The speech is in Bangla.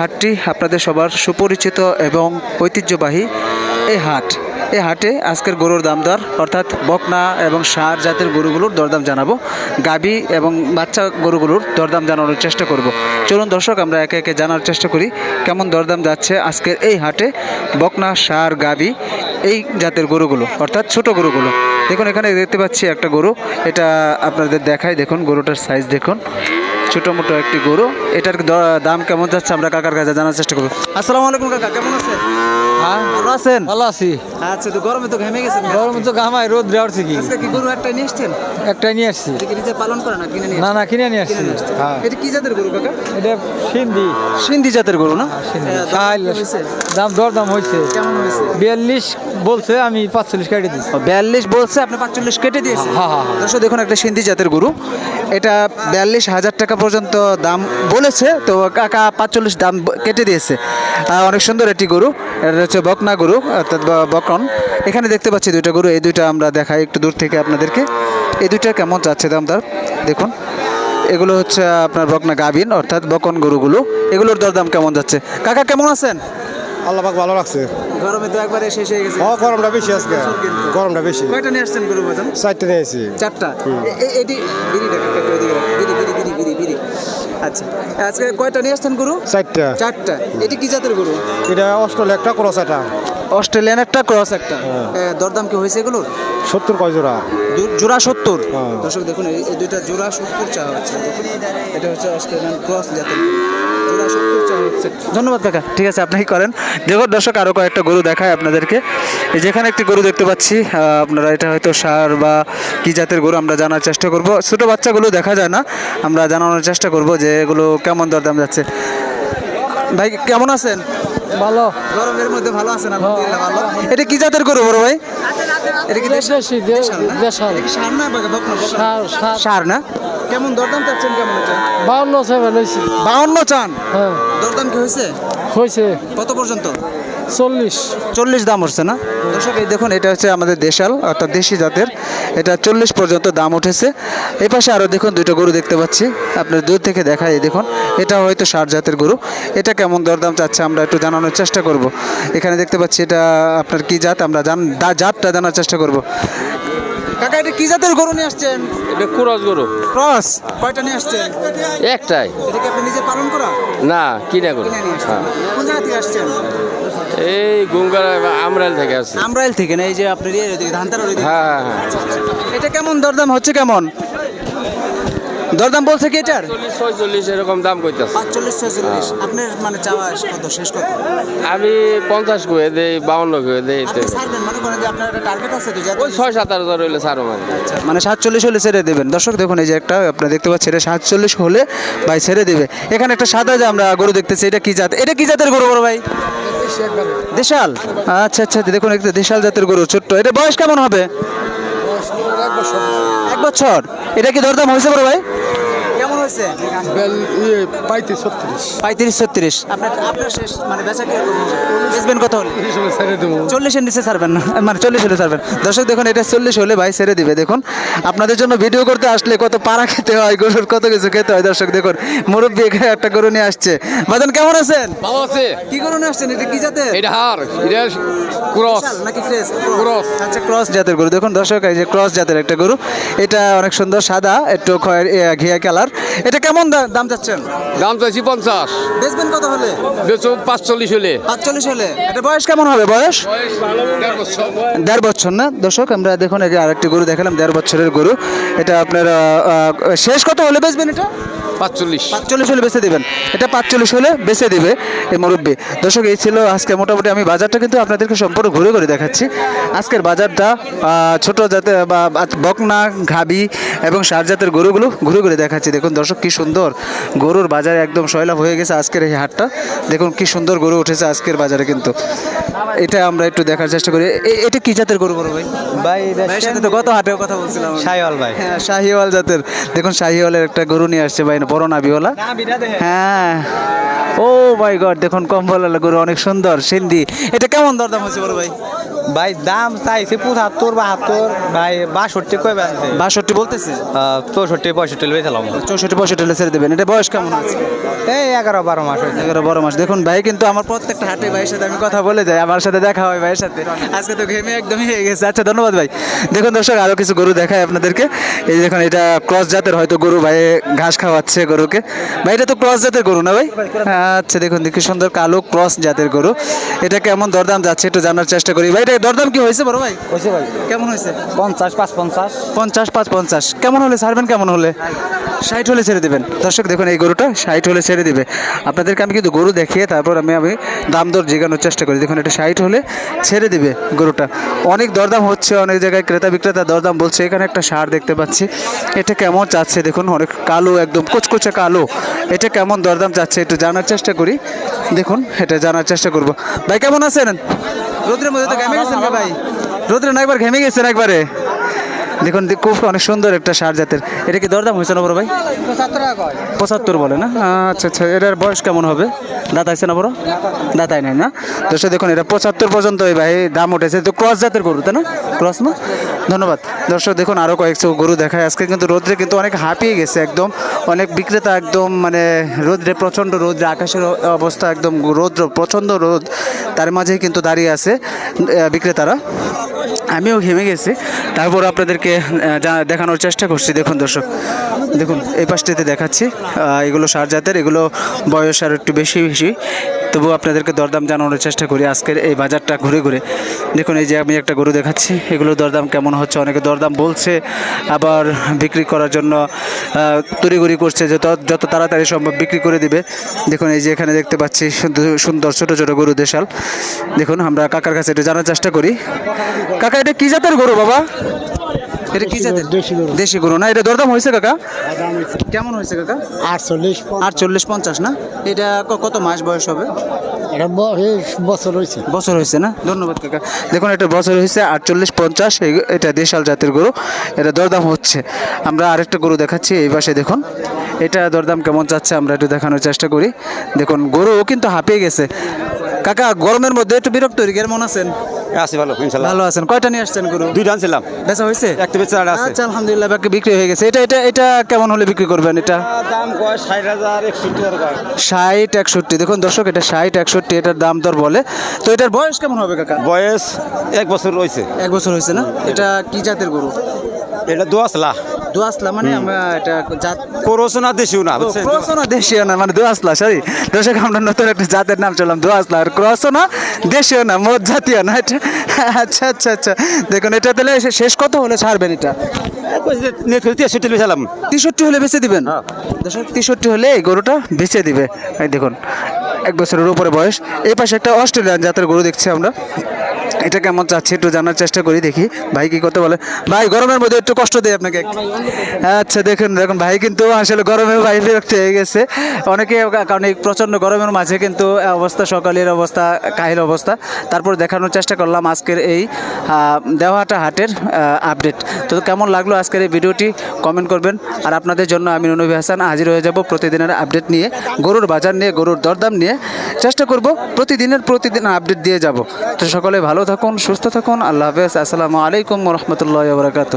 হাটটি আপনাদের সবার সুপরিচিত এবং ঐতিহ্যবাহী এই হাট। এই হাটে আজকের গরুর দাম দর অর্থাৎ বকনা এবং সার জাতের গরুগুলোর দরদাম জানাব। গাবি এবং বাচ্চা গরুগুলোর দরদাম জানানোর চেষ্টা করব। চলুন দর্শক, আমরা একে একে জানার চেষ্টা করি কেমন দরদাম যাচ্ছে আজকের এই হাটে বকনা সার গাবি এই জাতের গরুগুলো, অর্থাৎ ছোট গরুগুলো। দেখুন, এখানে দেখতে পাচ্ছি একটা গরু। এটা আপনাদের দেখায় দেখুন, গরুটার সাইজ দেখুন। ছোটো মোটো একটি গরু। এটার দাম কেমন যাচ্ছে আমরা কাকার কাছে জানার চেষ্টা করব। আসসালামু আলাইকুম কাকা, কেমন আছেন? হ্যাঁ ভালো আছেন? ভালো আছি। আচ্ছা তো গরমে তো ঘেমে গেছেন গরম তো গামায় রোদ দেওয়ার কি? আজকে কি গরু একটা নিয়ে এসছেন? একটাই নিয়ে আসছি। এটা কি নিজে পালন করে না কিনে নিয়ে না না কিনে নিয়ে আসছি। হ্যাঁ। এটা কি জাতের গরু কাকা? এটা সিন্ধি। সিন্ধি জাতের গরু না? হ্যাঁ, দাম দর দাম হয়েছে। কেমন হয়েছে? বিয়াল্লিশ বলছে আমি পাঁচচল্লিশ কেটে দিচ্ছি বিয়াল্লিশ বলছে আপনি পাঁচচল্লিশ কেটে দিয়েছে হ্যাঁ, হ্যাঁ, হ্যাঁ। দর্শক দেখুন একটা সিন্ধি জাতের গরু। এটা বিয়াল্লিশ হাজার টাকা পর্যন্ত দাম বলেছে তো কাকা পাঁচচল্লিশ দাম কেটে দিয়েছে। অনেক সুন্দর একটি গরু। এটা হচ্ছে বকনা গরু অর্থাৎ বকন এখানে দেখতে পাচ্ছি দুইটা গরু এই দুইটা আমরা দেখাই একটু দূর থেকে আপনাদেরকে। এই দুইটা কেমন যাচ্ছে দাম দর দেখুন। এগুলো হচ্ছে আপনার বকনা গাবিন অর্থাৎ বকন গরুগুলো। এগুলোর দরদাম কেমন যাচ্ছে? কাকা কেমন আছেন? আল্লাহ পাক ভালো লাগছে গরমে তো একবারে শেষ হয়ে গেছে। ও গরমটা বেশি আজকে। গরমটা বেশি। কয়টা নিয়ে আসছেন গরু বাজান? চারটে নিয়েছি চারটা? এ- এ- এটি বিড়িটা কাকা একটু আচ্ছা। আজকে কয়টা নিয়ে আসছেন গরু? চারটা। চারটা। এটা কি জাতের গরু? এটা অস্ট্রেলিয়া একটা ক্রস এটা। অস্ট্রেলিয়ান একটা ক্রস একটা। দরদাম কি হয়েছে এগুলোর? সত্তর কয় জোড়া? জোড়া সত্তর। হ্যাঁ। দর্শক দেখুন এই দুইটা জোড়া সত্তর চাওয়া হচ্ছে। এটা হচ্ছে অস্ট্রেলিয়ান ক্রস জাতের। জোড়া সত্তর চাওয়া হচ্ছে। ধন্যবাদ কাকা। ঠিক আছে আপনি করেন। দেখুন দর্শক আরও কয়েকটা গরু দেখায় আপনাদেরকে। যেখানে একটি গরু দেখতে পাচ্ছি আপনারা এটা হয়তো সার বা কি জাতের গরু আমরা জানার চেষ্টা করব। ছোটো বাচ্চাগুলো দেখা যায় না আমরা জানানোর চেষ্টা করব যে এগুলো কেমন দরদাম যাচ্ছে। ভাই কেমন আছেন? ভালো। গরমের মধ্যে ভালো আছেন আলহামদুলিল্লাহ ভালো। এটা কি জাতের গরু বড় ভাই? এটা কি? দেশি দেশাল সার না সার না? কেমন দরদাম চাচ্ছেন কেমন এটা বাউন্ন চান বাউন্ন চান? হ্যাঁ। দরদাম কি হয়েছে? হয়েছে। কত পর্যন্ত? চল্লিশ। চল্লিশ দাম উঠছে না? দর্শক, এই দেখুন, এটা হচ্ছে আমাদের দেশাল, অর্থাৎ দেশি জাতের। এটা চল্লিশ পর্যন্ত দাম উঠেছে। এই পাশে আরও দেখুন দুটো গরু দেখতে পাচ্ছি। আপনার দূর থেকে দেখাই, এই দেখুন এটা হয়তো ষাট জাতের গরু। এটা কেমন দরদাম চাচ্ছে, আমরা একটু জানানোর চেষ্টা করব। এখানে দেখতে পাচ্ছি, এটা আপনার কি জাত? আমরা জান জাতটা জানার চেষ্টা করব। কাকা এটা কি জাতের গরু নিয়ে আসছেন? এটা কুরস গরু। ক্রস? কয়টা নিয়ে আসছেন? একটাই। এটা কি আপনি নিজে পালন করা? না কিনা গরু কিনে জায়গা থেকে আসছেন? এই গঙ্গার আমরাইল থেকে আসছে। আমরাইল থেকে না এই যে আপনার ইয়ে ধানতারার ওইদিকে। হ্যাঁ হ্যাঁ। এটা কেমন দরদাম হচ্ছে কেমন? দরদাম বলছে কি এটার? চল্লিশ ছয়চল্লিশ এরকম দাম কইতাছে। পাঁচচল্লিশ ছয়চল্লিশ। আপনার মানে চাওয়া কত? শেষ কত? আমি পঞ্চাশ কয়ে দেই বাউন্ন কয়ে দেই আপনি ছাড়বেন মনে করেন যে আপনার একটা টার্গেট আছে তো যাতে ওই ছয় সাত হাজার হইলে সারো মানে। মানে সাতচল্লিশ হলে ছেড়ে দেবেন। দর্শক দেখুন এই যে একটা আপনার দেখতে পাচ্ছেন এটা সাতচল্লিশ হলে ভাই ছেড়ে দেবে। এখানে একটা সাদা যে আমরা গরু দেখতেছি এটা কি জাত? এটা কি জাতের গরু বড় ভাই? দেশাল। আচ্ছা আচ্ছা দেখুন একটা দেশাল জাতের গরু ছোট্ট। এটা বয়স কেমন হবে? এক বছর। এটা কি দরদাম হয়েছে বড় ভাই? হয়েছে? ইয়ে পঁয়ত্রিশ ছত্রিশ। পঁয়ত্রিশ ছত্রিশ। আপনার আপনার শেষ মানে বেচা কি বেচবেন কত হলে? ছেড়ে দেবো। চল্লিশের নিচে ছাড়বেন না। মানে চল্লিশ হলে ছাড়বেন। দর্শক দেখুন এটা চল্লিশ হলে ভাই ছেড়ে দিবে। দেখুন আপনাদের জন্য ভিডিও করতে আসলে কত পাড়া খেতে হয় গরুর কত কিছু খেতে হয়। দর্শক দেখুন মুরব্বী এখানে একটা গরু নিয়ে আসছে। বাজান কেমন আছেন? ভালো আছে। কি গরু নিয়ে আসছেন? এটা কি জাতের? এটা হার এটা ক্রস। নাকি ক্রেস? Cross। আচ্ছা ক্রস জাতের গরু। দেখুন দর্শক এই যে ক্রস জাতের একটা গরু। এটা অনেক সুন্দর সাদা একটু খয়ের ঘিয়া কালার। এটা কেমন দাম চাচ্ছেন? দাম চাইছি পঞ্চাশ। বেচবেন কত হলে? বেচব পাঁচচল্লিশ হলে। পাঁচচল্লিশ হলে। এটা বয়স কেমন হবে বয়স? দেড় বছর না? দর্শক আমরা দেখুন আরেকটি গরু দেখালাম দেড় বছরের গরু। এটা আপনার শেষ কত হলে বেচবেন এটা? পাঁচচল্লিশ। পাঁচচল্লিশ হলে বেচে দেবেন। এটা পাঁচচল্লিশ হলে বেচে দিবে এই মুরব্বী। দর্শক এই ছিল আজকে মোটামুটি আমি বাজারটা কিন্তু আপনাদেরকে সম্পূর্ণ ঘুরে ঘুরে দেখাচ্ছি। আজকের বাজারটা ছোট জাতে বা বকনা ঘাবি এবং সার জাতের গরুগুলো ঘুরে ঘুরে দেখাচ্ছি। দেখুন দর্শক কি সুন্দর গরুর বাজারে একদম সয়লাভ হয়ে গেছে আজকের এই হাটটা। দেখুন কি সুন্দর গরু উঠেছে আজকের বাজারে কিন্তু। এটা আমরা একটু দেখার চেষ্টা করি। এ- এটা কি জাতের গরু বড় ভাই? ভাই সাথে তো গত হাটেও কথা বলছিলাম। সাইওয়াল ভাই। হ্যাঁ শাহিওয়াল জাতের। দেখুন শাহিওয়ালের একটা গরু নিয়ে আসছে ভাই বড় নাবিওয়ালা হ্যাঁ। ও ভাই গড, দেখুন কম্বল গরু, অনেক সুন্দর, সিন্ধি। এটা কেমন দরদাম হচ্ছে বড় ভাই? ভাই দাম চাইছে পঁচাত্তর বাহাত্তর। ভাই বাষট্টি কই বাষট্টি বলতেছে? চৌষট্টি পঁয়ষট্টি বেচালাম চৌষট্টি পঁয়ষট্টি ছেড়ে দেবেন। এটা বয়স কেমন আছে? এই এগারো বারো মাস হয়েছে। এগারো বারো মাস। দেখুন ভাই কিন্তু আমার প্রত্যেকটা হাটে ভাইয়ের সাথে আমি কথা বলে যাই। আমার সাথে দেখা হয় ভাইয়ের সাথে। আজকে তো ঘেমে একদমই হয়ে গেছে। আচ্ছা ধন্যবাদ ভাই। দেখুন দর্শক আরও কিছু গরু দেখায় আপনাদেরকে। এই দেখুন এটা ক্রস জাতের হয়তো গরু ভাই ঘাস খাওয়াচ্ছে গরুকে। ভাই এটা তো ক্রস জাতের গরু না ভাই? আচ্ছা দেখুন দেখি সুন্দর কালো ক্রস জাতের গরু। এটা কেমন দরদাম যাচ্ছে একটু জানার চেষ্টা করি। ভাই এটা দরদাম কি হয়েছে বড় ভাই? হয়েছে ভাই। কেমন হয়েছে? পঞ্চাশ পাঁচ পঞ্চাশ। পঞ্চাশ পাঁচ পঞ্চাশ। কেমন হলে ছাড়বেন কেমন হলে? ষাট হলে ছেড়ে দেবেন। দর্শক দেখুন এই গরুটা ষাট হলে ছেড়ে দিবে। আপনাদেরকে আমি কিন্তু গরু দেখিয়ে তারপর আমি আমি দাম দর জেগানোর চেষ্টা করি। দেখুন এটা ষাট হলে ছেড়ে দিবে গরুটা। অনেক দরদাম হচ্ছে অনেক জায়গায় ক্রেতা বিক্রেতা দরদাম বলছে। এখানে একটা সার দেখতে পাচ্ছি। এটা কেমন চাচ্ছে দেখুন? অনেক কালো একদম কুচকুচে কালো। এটা কেমন দরদাম চাচ্ছে একটু জানার চেষ্টা করি। দেখুন এটা জানার চেষ্টা করব। ভাই কেমন আছেন? রোদ্রের মধ্যে তো ঘেমে গেছেন ভাই। রোদ্রে না একবার ঘেমে গেছেন একবারে। দেখুন খুব অনেক সুন্দর একটা সার জাতের। এটা কি দরদাম হয়েছে না বড় ভাই? পঁচাত্তর বলে না? আচ্ছা আচ্ছা এটার বয়স কেমন হবে? দাঁত আছে না বড়? দাঁতাই নাই না? দর্শক দেখুন এটা পঁচাত্তর পর্যন্ত এই ভাই দাম উঠেছে। তো ক্রস জাতের গরু তাই না? ক্রস না? ধন্যবাদ। দর্শক দেখুন আরও কয়েকশো গরু দেখায়। আজকে কিন্তু রোদ্রে কিন্তু অনেক হাঁপিয়ে গেছে একদম। অনেক বিক্রেতা একদম মানে রোদ্রে প্রচণ্ড রোদ্রে আকাশের অবস্থা একদম রৌদ্র প্রচণ্ড রোদ। তার মাঝে কিন্তু দাঁড়িয়ে আছে বিক্রেতারা। আমিও ঘেমে গেছি। তারপর আপনাদেরকে দেখানোর চেষ্টা করছি। দেখুন দর্শক, দেখুন, এই পাশটিতে দেখাচ্ছি এগুলো সার জাতের এগুলো বয়স আর একটু বেশি বেশি। তবু আপনাদেরকে দরদাম জানানোর চেষ্টা করি। আজকের এই বাজারটা ঘুরে ঘুরে। দেখুন এই যে আমি একটা গরু দেখাচ্ছি এগুলো দরদাম কেমন হচ্ছে? অনেকে দরদাম বলছে আবার বিক্রি করার জন্য আহ, তড়িঘড়ি করছে যে তত- যত তাড়াতাড়ি সম্ভব বিক্রি করে দিবে। দেখুন এই যে এখানে দেখতে পাচ্ছি সুন্দর ছোটো ছোটো গরু দেশাল। দেখুন আমরা কাকার কাছে এটা জানার চেষ্টা করি। কাকা এটা কী জাতের গরু বাবা? এটা কি জাতের? দেশি গরু। না? এটা দরদাম হয়েছে কাকা? কেমন হয়েছে কাকা? আটচল্লিশ আটচল্লিশ পঞ্চাশ না? এটা কত মাস বয়স হবে? এটা বছর হয়েছে। বছর হয়েছে না? ধন্যবাদ কাকা। দেখুন এটা বছর হয়েছে আটচল্লিশ পঞ্চাশ। এটা দেশাল জাতের গরু। এটা দরদাম হচ্ছে। আমরা আরেকটা গরু দেখাচ্ছি এই পাশে দেখুন। এটা দরদাম কেমন যাচ্ছে আমরা একটু দেখানোর চেষ্টা করি। দেখুন গরু কিন্তু হাঁপিয়ে গেছে। কাকা গরমের মধ্যে একটু বিরক্ত হয়ে কেমন আছেন? আছি ভালো ইনশাল্লাহ। ভালো আছেন। কয়টা নিয়ে আসছেন গরু? দুইটা আনছিলাম। বেচা হয়েছে? একটা বেচা আর আছে। আচ্ছা আলহামদুলিল্লাহ বাকি বিক্রি হয়ে গেছে। এটা এটা এটা কেমন হলে বিক্রি করবেন এটা? দাম কয়? ষাট হাজার একষট্টি ষাট একষট্টি। দেখুন দর্শক এটা ষাট একষট্টি এটার দাম দর বলে। তো এটার বয়স কেমন হবে কাকা? বয়স এক বছর রয়েছে এক বছর হয়েছে না? এটা কি জাতের গরু? এটা দোয়াশলা দোয়াসলা মানে আমরা এটা জাত করোছো না দেশীয় না মানে দোয়াসলা সরি। দর্শক আমরা নতুন একটা জাতের নাম চললাম দোয়াসলা আর দেশীয় না জাতীয় না এটা আচ্ছা আচ্ছা আচ্ছা। দেখুন এটা তাহলে শেষ কত হলে? ছাড়বেন এটা। তেষট্টি বেচালাম তেষট্টি হলে বেচে দিবেন? হ্যাঁ। তেষট্টি হলে এই গরুটা বেচে দিবে। দেখুন এক বছরের উপরে বয়স। এই পাশে একটা অস্ট্রেলিয়ান জাতের গরু দেখছি আমরা। এটা কেমন চাচ্ছে একটু জানার চেষ্টা করি, দেখি ভাই কি করতে বলে। ভাই, গরমের মধ্যে একটু কষ্ট দেয় আপনাকে। আচ্ছা দেখুন দেখুন, ভাই কিন্তু আসলে গরমে ভাই বিরক্ত হয়ে গেছে। অনেকে কারণ এই প্রচণ্ড গরমের মাঝে কিন্তু অবস্থা, সকালের অবস্থা কাহিল অবস্থা। তারপর দেখানোর চেষ্টা করলাম আজকের এই দেওয়াটা হাটের আপডেট তো কেমন লাগল আজকের এই ভিডিওটি? কমেন্ট করবেন। আর আপনাদের জন্য আমি নবী হাসান হাজির হয়ে যাব প্রতিদিনের আপডেট নিয়ে, গরুর বাজার নিয়ে, গরুর দরদাম নিয়ে। চেষ্টা করব প্রতিদিনের, প্রতিদিন আপডেট দিয়ে যাব। তো সকলে ভালো থাকুন সুস্থ থাকুন। আল্লাহ হাফেজ। আসসালামু আলাইকুম রহমতুল্লাহ বরকাত